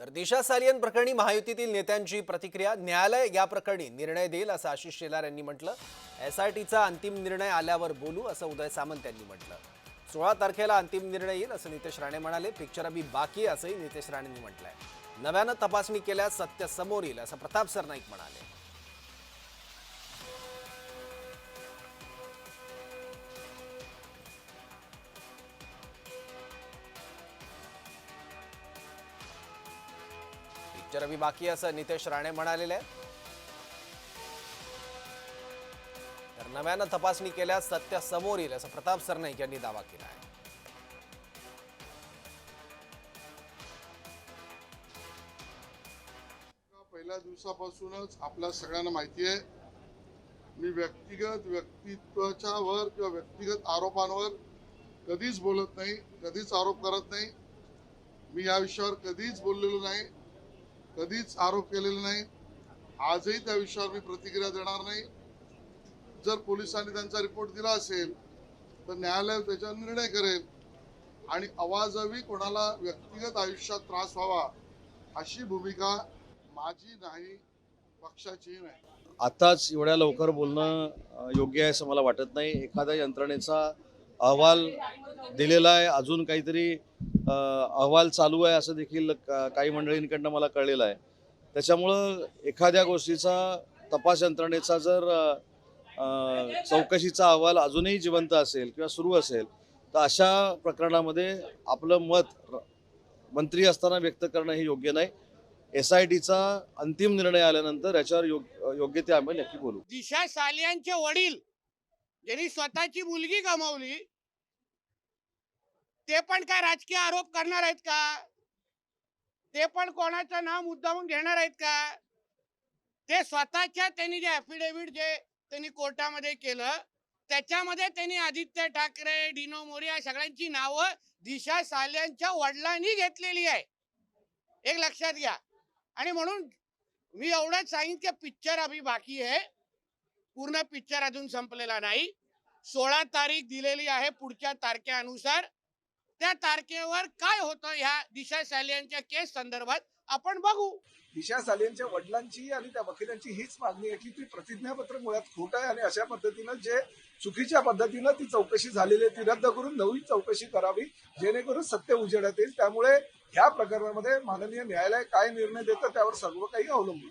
तर दिशा सालियन प्रकरणी महायुतीतील नेत्यांची प्रतिक्रिया न्यायालय या प्रकरणी निर्णय देईल असं आशिष शेलार यांनी म्हटलं. एसआयटीचा अंतिम निर्णय आल्यावर बोलू असं उदय सामंत यांनी म्हटलं. सोळा तारखेला अंतिम निर्णय येईल असं नितेश राणे म्हणाले. पिक्चर अभी बाकी असंही नितेश राणेंनी म्हटलंय. नव्यानं तपासणी केल्यास सत्य समोर येईल असं प्रताप सरनाईक म्हणाले. पिक्चर अभी बाकी असं नितेश राणे म्हणालेले तर नव्यानं तपासणी केल्यास सत्य समोर येईल असं प्रताप सरनाईक यांनी दावा केला आहे. पहिल्या दिवसापासूनच आपल्या सगळ्यांना माहिती आहे. मी व्यक्तिगत व्यक्तित्वाच्या वर किंवा व्यक्तिगत आरोपांवर कधीच बोलत नाही कधीच आरोप करत नाही. मी या विषयावर कधीच बोललेलो नाही. कधीच आरोप केलेले नाही. आजही त्या विषयावर मी प्रतिक्रिया देणार नाही. जर पोलिसांनी त्यांचा रिपोर्ट दिला असेल तर न्यायालय त्याच्यावर निर्णय करेल. आणि अवाजवी कोणाला व्यक्तिगत आयुष्यात त्रास व्हावा अशी भूमिका माझी नाही पक्षाचीही नाही. आताच एवढ्या लवकर बोलणं योग्य आहे असं मला वाटत नाही. एखाद्या यंत्रणेचा अहवाल दिलेला आहे. अजून काहीतरी अहवाल चालू आहे असं देखील का- काही मंडळींकडनं मला कळलेलं आहे. त्याच्यामुळं एखाद्या गोष्टीचा तपास यंत्रणेचा जर चौकशीचा अहवाल अजूनही जिवंत असेल किंवा सुरू असेल तर अशा प्रकरणामध्ये आपलं मत मंत्री असताना व्यक्त करणं हे योग्य नाही. एस आय टीचा अंतिम निर्णय आल्यानंतर याच्यावर योग्य योग्य ते आम्ही नक्की बोलू. दिशा सालियांचे वडील ज्यांनी स्वतःची मुलगी गमावली ते पण काय राजकीय आरोप करणार आहेत का? ते पण कोणाचं नाव मुद्दामून घेणार आहेत का? ते स्वतःच्या त्यांनी जे ऍफिडेव्हिट जे त्यांनी कोर्टामध्ये केलं त्याच्यामध्ये त्यांनी आदित्य ठाकरे डिनो मोरे या सगळ्यांची नावं दिशा साल्यांच्या वडिलांनी घेतलेली आहे. एक लक्षात घ्या. आणि म्हणून मी एवढंच सांगेन की पिक्चर अभी बाकी आहे. पूर्ण पिक्चर अजून संपलेला नाही. सोळा तारीख दिलेली आहे पुढच्या तारखेनुसार. त्या तारखेवर काय होतं ह्या दिशा सालियांच्या केस संदर्भात आपण बघू. दिशा सालियांच्या वडिलांची आणि त्या वकिलांची हीच मागणी आहे की ती प्रतिज्ञापत्र मुळात खोट आहे आणि अशा पद्धतीनं जे चुकीच्या पद्धतीनं ती चौकशी झालेली आहे ती रद्द करून नवीन चौकशी करावी जेणेकरून सत्य उजेडात येईल. त्यामुळे ह्या प्रकरणामध्ये माननीय न्यायालय काय निर्णय देतं त्यावर सर्व काही अवलंबून